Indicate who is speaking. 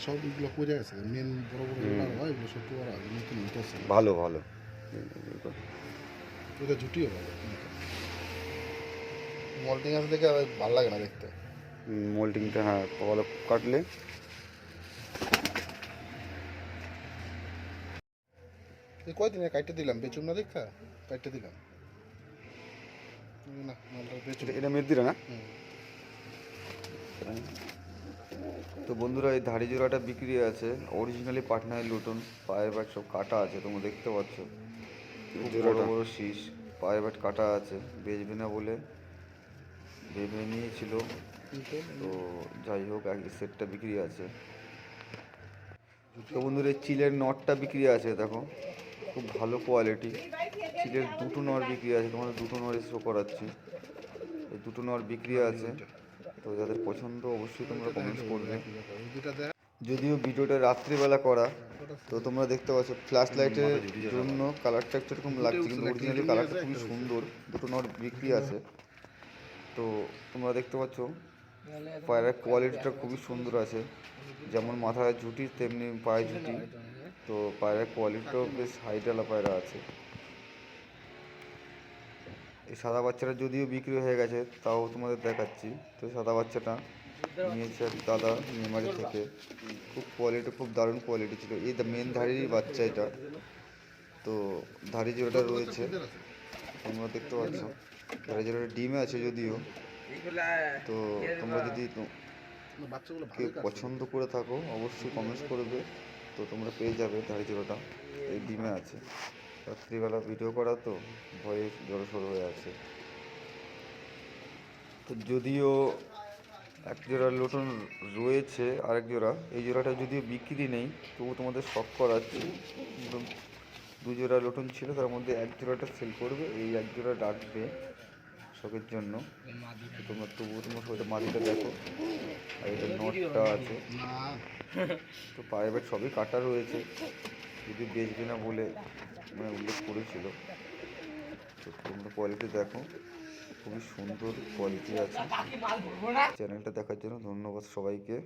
Speaker 1: সব এগুলো করে আছে মেন বড় বড় যেগুলো হয় এগুলো সব করা আছে নতুন উঠেছে
Speaker 2: ভালো ভালো।
Speaker 1: এটা জুটিও ভালো মল্টিং আছে দেখে আর ভালো লাগে না দেখতে।
Speaker 2: মোল্ডিংটা হ্যাঁ ভালো কাটলে।
Speaker 1: কয়দিনে কাটতে দিলাম? বেচুম না দেখা কাটতে দিলাম। না মালটা বেচুম
Speaker 2: এটা- এটা মেদিরা না?
Speaker 1: হুম।
Speaker 2: তো বন্ধুরা এই ধাড়ি জোড়াটা বিক্রি আছে। অরিজিনালি পাটনায় লুটন পায়ের ব্যাট সব কাটা আছে তোমরা দেখতে পাচ্ছ। বড় বড় শীষ পায়ের ব্যাট কাটা আছে বেচবে না বলে ভেবে নিয়েছিল। তো যাই হোক এক সেটটা বিক্রি আছে। তো বন্ধুরা এই চিলের নটটা বিক্রি আছে দেখো। খুব ভালো কোয়ালিটি চিলের দুটো নট বিক্রি আছে তোমাদের দুটো নট শো করাচ্ছি। এই দুটো নট বিক্রি আছে। তো যাদের পছন্দ অবশ্যই তোমরা কমেন্টস করবে।
Speaker 1: ওই দুটা দেখ
Speaker 2: যদিও ভিডিওটা রাত্রিবেলা করা তো তোমরা দেখতে পাচ্ছ ফ্ল্যাশ লাইটের জন্য কালারটা একটু এরকম লাগছে কিন্তু অরিজিনালি কালারটা খুবই সুন্দর দুটো নট বিক্রি আছে। তো তোমরা দেখতে পাচ্ছ পায়ের কোয়ালিটিটা খুবই সুন্দর আছে। যেমন মাথায় ঝুটি তেমনি পায়ে ঝুটি। তো পায়ের কোয়ালিটিটাও বেশ হাইটালা পায়রা আছে। এই সাদা বাচ্চাটা যদিও বিক্রি হয়ে গেছে তাও তোমাদের দেখাচ্ছি। তো সাদা বাচ্চাটা নিয়েছে দাদা মেমারি থেকে। খুব কোয়ালিটি খুব দারুণ কোয়ালিটি ছিল। এই মেন ধাড়িরই বাচ্চা এটা। তো ধাড়ি জোড়াটা রয়েছে তোমরা দেখতে পাচ্ছ। ধাড়ি জোড়াটা ডিমে আছে যদিও। তো তোমরা যদি কেউ পছন্দ করে। থাকো অবশ্যই কমেন্টস করবে। তো তোমরা পেয়ে যাবে ধাড়ি জোড়াটা এই ডিমে আছে। রাত্রিবেলা ভিডিও করা তো ভয়ে জড়সড় হয়ে আছে। তো যদিও এক জোড়া লোটন রয়েছে আরেক জোড়া এই জোড়াটা যদিও বিক্রি নেই তবু তোমাদের শখ করাচ্ছি। একদম দু জোড়া লোটন ছিল তার মধ্যে এক জোড়াটা সেল করবে এই এক জোড়া ডাকবে শখের জন্য। তোমরা তবুও তোমরা ওইটা মাটিটা দেখো। আর এটা নটটা আছে। তো ব্যাট সবই কাটা রয়েছে। যদি বেচবে না বলে মানে উল্লেখ করেছিল। তো তোমরা কোয়ালিটি দেখো খুবই সুন্দর কোয়ালিটি আছে। চ্যানেলটা দেখার জন্য ধন্যবাদ সবাইকে।